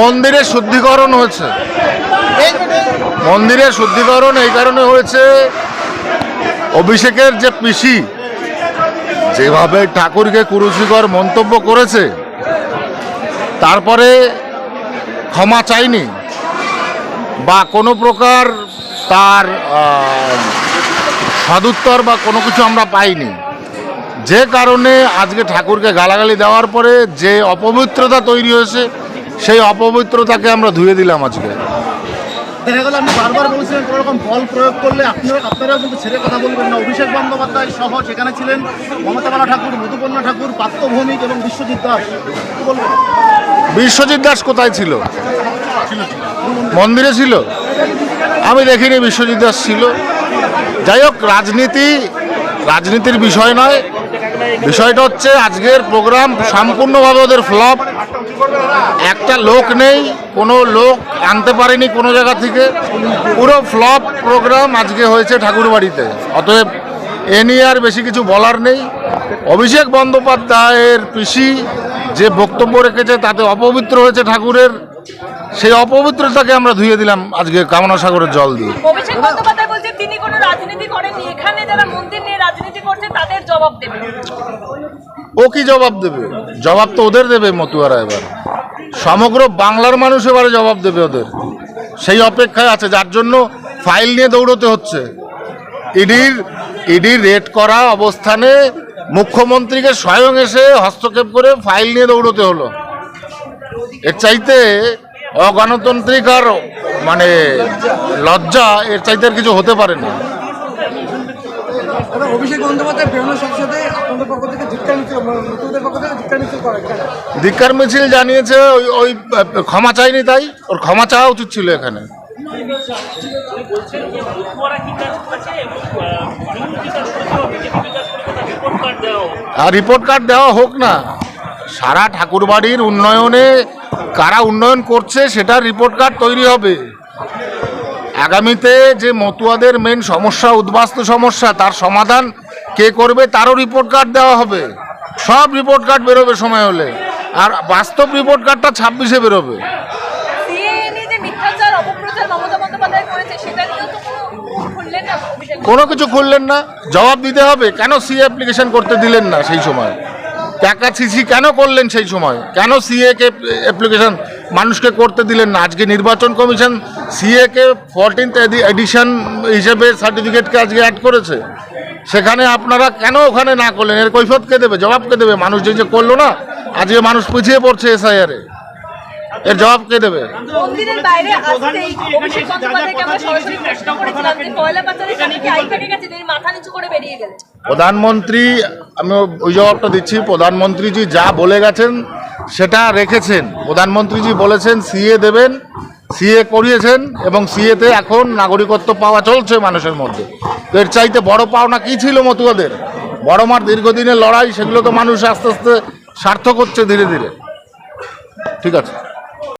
মন্দিরের শুদ্ধিকরণ হয়েছে। মন্দিরের শুদ্ধিকরণ এই কারণে হয়েছে, অভিষেকের যে পিসি, যেভাবে ঠাকুরকে কুরুচিকর মন্তব্য করেছে, তারপরে ক্ষমা চাইনি, বা কোনো প্রকার তার সদুত্তর বা কোনো কিছু আমরা পাইনি। যে কারণে আজকে ঠাকুরকে গালাগালি দেওয়ার পরে যে অপবিত্রতা তৈরি হয়েছে সেই অপবিত্রতাকে আমরা ধুয়ে দিলাম আজকে। দেখা গেল আপনি বারবার বলছিলেন কোনো রকম বল প্রয়োগ করলে আপনারা আপনারাও কিন্তু ছেড়ে কথা বলবেন না। অভিষেক বন্দ্যোপাধ্যায় সহ সেখানে ছিলেন মমতাবালা ঠাকুর মধুপর্ণা ঠাকুর ভৌমিক এবং বিশ্বজিৎ দাস। বলবেন। বিশ্বজিৎ দাস কোথায় ছিল? মন্দিরে ছিল? আমি দেখিনি বিশ্বজিৎ দাস ছিল। যাই হোক রাজনীতি রাজনীতির বিষয় নয়। বিষয়টা হচ্ছে আজকের প্রোগ্রাম সম্পূর্ণভাবে ওদের ফ্লপ একটা লোক নেই, কোনো লোক আনতে পারেনি কোনো জায়গা থেকে। পুরো ফ্লপ প্রোগ্রাম আজকে হয়েছে ঠাকুরবাড়িতে। অতএব এ নিয়ে আর বেশি কিছু বলার নেই। অভিষেক বন্দ্যোপাধ্যায়ের পিসি যে বক্তব্য রেখেছে তাতে অপবিত্র হয়েছে ঠাকুরের, সেই অপবিত্রতাকে আমরা ধুয়ে দিলাম আজকে কামনা সাগরের জল দিয়ে অভিষেক বন্দ্যোপাধ্যায় বলছে তিনি কোনো রাজনীতি করেননি। এখানে যারা মন্দির নিয়ে রাজনীতি করছে, তাদের জবাব দেবেন ও কি জবাব দেবে? জবাব তো ওদের দেবে মতুয়ারা এবার। সমগ্র বাংলার মানুষ এবারে জবাব দেবে ওদের। সেই অপেক্ষায় আছে, যার জন্য ফাইল নিয়ে দৌড়তে হচ্ছে। ইডির ইডির রেড করা অবস্থানে মুখ্যমন্ত্রীকে স্বয়ং এসে হস্তক্ষেপ করে ফাইল নিয়ে দৌড়তে হলো। এর চাইতে অগণতান্ত্রিক আর মানে লজ্জা এর চাইতে আর কিছু হতে পারে না। তবে অভিষেক বন্দ্যোপাধ্যায় প্রেরণা সংসদে আপনাদের পক্ষ থেকে ধিক্কার মিছিল পক্ষ থেকে মিছিল করে কেন? মিছিল জানিয়েছে ওই ওই ক্ষমা চাইনি তাই ওর ক্ষমা চাওয়া উচিত ছিল এখানে। আর রিপোর্ট কার্ড দেওয়া হোক না সারা ঠাকুরবাড়ির উন্নয়নে কারা উন্নয়ন করছে সেটার রিপোর্ট কার্ড তৈরি হবে। আগামীতে যে মতুয়াদের মেন সমস্যা উদ্বাস্তু সমস্যা তার সমাধান কে করবে তারও রিপোর্ট কার্ড দেওয়া হবে। সব রিপোর্ট কার্ড বেরোবে সময় হলে। আর বাস্তব রিপোর্ট কার্ডটা ছাব্বিশে বেরোবে। কোনো কিছু খুললেন না। জবাব দিতে হবে কেন সি অ্যাপ্লিকেশন করতে দিলেন না সেই সময়? টাকা সিসি কেন করলেন সেই সময়? কেন সিএ কে অ্যাপ্লিকেশন মানুষকে করতে দিলেন না। আজকে নির্বাচন কমিশন সিএ কে ফোরটিন্থ এডিশন হিসেবে সার্টিফিকেটকে আজকে অ্যাড করেছে। সেখানে আপনারা কেন ওখানে না করলেন? এর কৈফত কে দেবে? জবাব কে দেবে? মানুষ যে যে করল না আজকে মানুষ পিছিয়ে পড়ছে এসআইআরে এর জবাব কে দেবে? প্রধানমন্ত্রী আমি ওই জবাবটা দিচ্ছি প্রধানমন্ত্রীজি যা বলে গেছেন সেটা রেখেছেন। প্রধানমন্ত্রীজি বলেছেন, সিএ দেবেন, সিএ করিয়েছেন এবং সিএতে এখন নাগরিকত্ব পাওয়া চলছে মানুষের মধ্যে। তো এর চাইতে বড় পাওনা কী ছিল মতুয়াদের? বড় মার দীর্ঘদিনের লড়াই, সেগুলো তো মানুষ আস্তে আস্তে সার্থক হচ্ছে ধীরে ধীরে। ঠিক আছে?